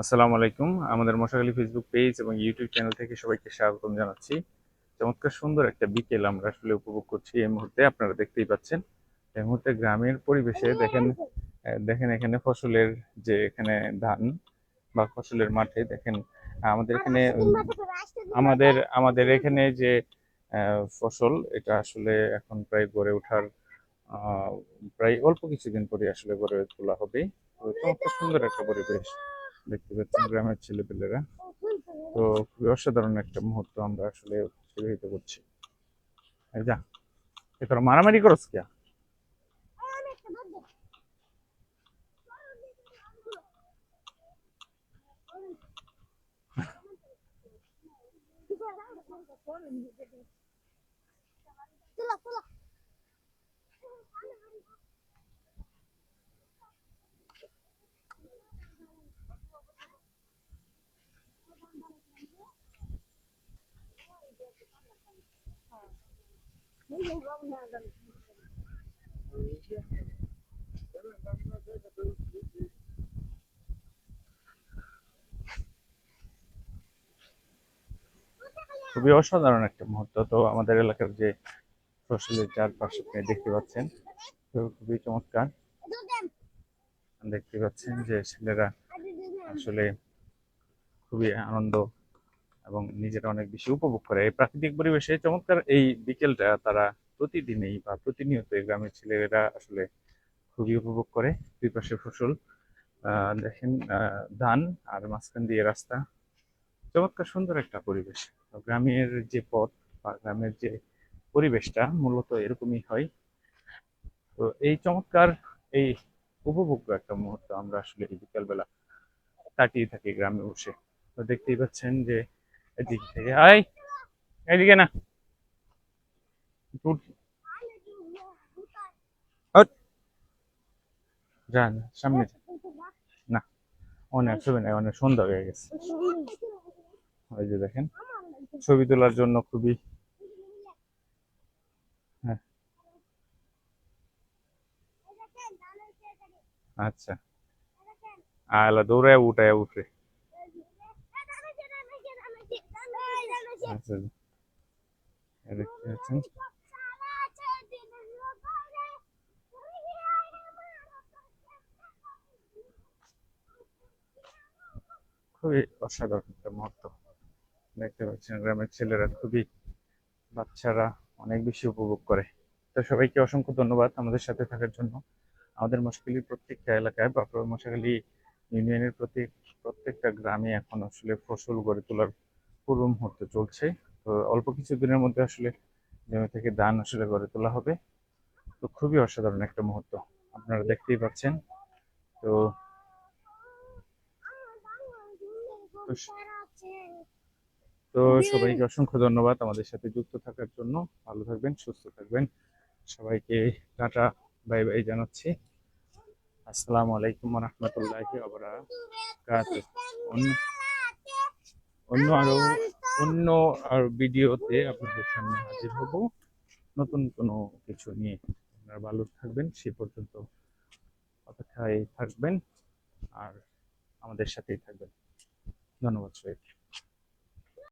আসসালামু আলাইকুম। আমাদের মশাখালী ফেসবুক পেজ এবং ইউটিউব চ্যানেল থেকে সবাইকে স্বাগতম জানাচ্ছি। চমৎকার সুন্দর একটা বিকেল আমরা আসলে উপভোগ করছি এই মুহূর্তে, আপনারা দেখতেই পাচ্ছেন। এই মুহূর্তে গ্রামের পরিবেশে দেখেন দেখেন এখানে ফসলের যে এখানে ধান বা ফসলের মাঠে দেখেন, আমাদের এখানে, আমাদের আমাদের এখানে যে ফসল, এটা আসলে এখন প্রায় গড়ে ওঠার প্রায় অল্প কিছুদিন পরে আসলে গড়ে তোলা হবে। চমৎকার সুন্দর একটা পরিবেশ। দেখতে পাচ্ছেন গ্রামের ছেলেপেলেরা। তো খুবই অসাধারণ একটা মুহূর্ত আমরা আসলে অতিবাহিত করছি। যা এ তোরা মারামারি করস কিয়া Tula, tula. খুবই অসাধারণ একটা মুহূর্ত। তো আমাদের এলাকার যে ফসলের চারপাশে আপনি দেখতে পাচ্ছেন খুবই চমৎকার। দেখতে পাচ্ছেন যে ছেলেরা আসলে খুবই আনন্দ এবং নিজেরা অনেক বেশি উপভোগ করে। এই প্রাকৃতিক পরিবেশে চমৎকার এই বিকেলটা তারা প্রতিদিনই বা প্রতিনিয়ত এই গ্রামের ছেলেরা আসলে খুবই উপভোগ করে। দুই পাশে ফসল দেখেন ধান আর মাঝখান দিয়ে রাস্তা। চমৎকার সুন্দর একটা পরিবেশ। গ্রামের যে পথ বা গ্রামের যে পরিবেশটা মূলত এরকমই হয়। তো এই চমৎকার এই উপভোগ্য একটা মুহূর্ত আমরা আসলে এই বিকালবেলা কাটিয়ে থাকি গ্রামে বসে। তো দেখতেই পাচ্ছেন যে এদিক না। অনেক ছবি অনেক সুন্দর হয়ে গেছে। দেখেন, ছবি তোলার জন্য খুবই হ্যাঁ। আচ্ছা। আলা দৌড়ায় উঠায় উঠে। আচ্ছা দেখতে খুবই অসাধারণ একটা মুহূর্ত। দেখতে পাচ্ছেন, গ্রামের ছেলেরা, খুবই বাচ্চারা অনেক বেশি উপভোগ করে। তো সবাইকে অসংখ্য ধন্যবাদ আমাদের সাথে থাকার জন্য। আমাদের মশাখালীর প্রত্যেকটা এলাকায় বা মশাখালী ইউনিয়নের প্রত্যেক, প্রত্যেকটা গ্রামে এখন আসলে ফসল গড়ে তোলার পূর্ব মুহূর্ত চলছে। তো অল্প কিছু দিনের মধ্যে আসলে জমি থেকে ধান আসলে গড়ে তোলা হবে। তো খুবই অসাধারণ একটা মুহূর্ত। আপনারা দেখতেই পাচ্ছেন। তো তো তো সবাইকে অসংখ্য ধন্যবাদ আমাদের সাথে যুক্ত থাকার জন্য। ভালো থাকবেন সুস্থ থাকবেন। সবাইকে টাটা বাই বাই জানাচ্ছি। আসসালামু আলাইকুম রহমতুল্লাহি অন্য অন্য আরও অন্য আর ভিডিওতে আপনাদের সামনে হাজির হব। নতুন কোনো কিছু নিয়ে আপনারা ভালো থাকবেন সে পর্যন্ত অপেক্ষায় থাকবেন আর আমাদের সাথেই থাকবেন। ধন্যবাদ সবাইকে